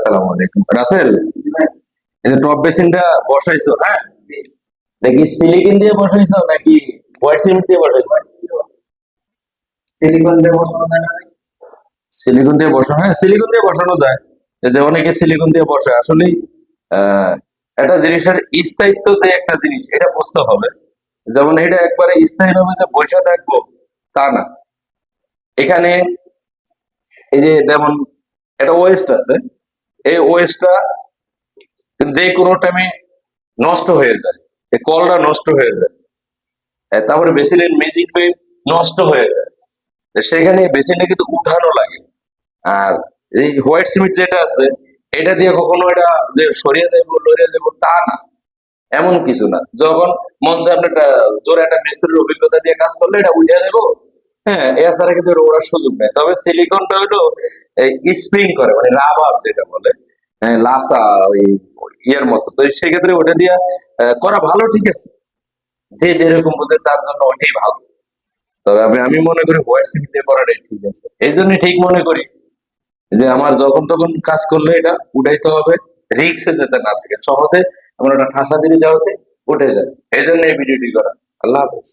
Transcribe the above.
আসসালামু আলাইকুম। রাসেল এই টপ বেসিনটা বসাইছো হ্যাঁ? দেখি সিলিকন দিয়ে বসাইছো নাকি হোয়াইট সিমেন্ট দিয়ে বসাইছো? সিলিকন দিয়ে বসানো যায়। না সিলিকন দিয়ে বসানো হ্যাঁ সিলিকন দিয়ে বসানো যায়। যদি অনেকে সিলিকন দিয়ে বসে। আসলে আহ, একটা জিনিসের স্থায়িত্ব যে একটা জিনিস এটা বুঝতে হবে। যেমন এটা একবারে স্থায়ী ভাবে যে বসে থাকব তা না। এখানে এই যে যেমন একটা ওয়েস্ট আছে। এই ওয়েস্টটা যে কোনো টাইমে নষ্ট হয়ে যায়। এই কলটা নষ্ট হয়ে যায়। তারপরে বেসিনের ম্যাজিক ওয়েভ নষ্ট হয়ে যায়। সেখানে বেসিনটা কিন্তু উঠানো লাগে। আর এই হোয়াইট সিমেন্ট যেটা আছে, এটা দিয়ে কখনো এটা যে সরিয়ে যাব লড়িয়ে যাব তা না। এমন কিছু না। যখন মঞ্চে আপনি একটা জোরে একটা মিস্ত্রির অভিজ্ঞতা দিয়ে কাজ করলে এটা উঠে যাব হ্যাঁ এছাড়া কিন্তু সুযোগ নেই। তবে সিলিকনটা হলো স্প্রিং করে মানে রাবার যেটা বলে লাসা ওই মতো। তো সেক্ষেত্রে ওটা দিয়ে করা ভালো, ঠিক আছে। যে যেরকম তার জন্য ওটাই ভালো। তবে আমি আমি মনে করি হোয়াইট দিয়ে করাটাই ঠিক আছে। এই জন্য ঠিক মনে করি যে আমার যখন তখন কাজ করলে এটা উঠাইতে হবে রিক্সে যেতে না থাকে। সহজে আমরা একটা ঠাসা দিনে যাওয়াতে উঠে যায়। এই জন্য এই ভিডিওটি করা। আল্লাহ হাফেজ।